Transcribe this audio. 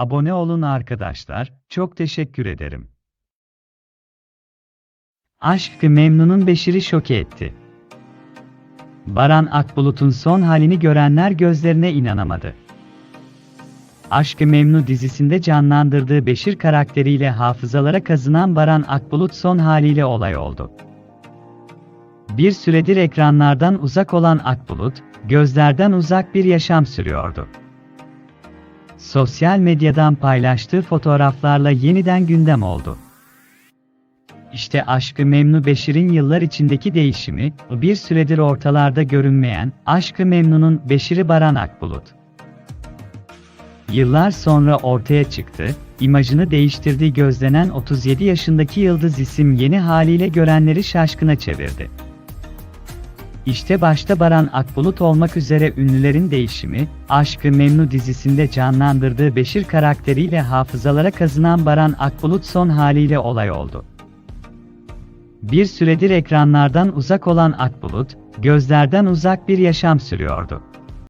abone olun arkadaşlar, çok teşekkür ederim. Aşk-ı Memnun'un Beşir'i şoke etti. Baran Akbulut'un son halini görenler gözlerine inanamadı. Aşk-ı Memnu dizisinde canlandırdığı Beşir karakteriyle hafızalara kazınan Baran Akbulut son haliyle olay oldu. Bir süredir ekranlardan uzak olan Akbulut, gözlerden uzak bir yaşam sürüyordu. Sosyal medyadan paylaştığı fotoğraflarla yeniden gündem oldu. İşte Aşk-ı Memnu Beşir'in yıllar içindeki değişimi, bir süredir ortalarda görünmeyen, Aşk-ı Memnu'nun Beşir'i Baran Akbulut. Yıllar sonra ortaya çıktı, imajını değiştirdiği gözlenen 37 yaşındaki yıldız isim yeni haliyle görenleri şaşkına çevirdi. İşte başta Baran Akbulut olmak üzere ünlülerin değişimi, Aşk-ı Memnu dizisinde canlandırdığı Beşir karakteriyle hafızalara kazınan Baran Akbulut son haliyle olay oldu. Bir süredir ekranlardan uzak olan Akbulut, gözlerden uzak bir yaşam sürüyordu.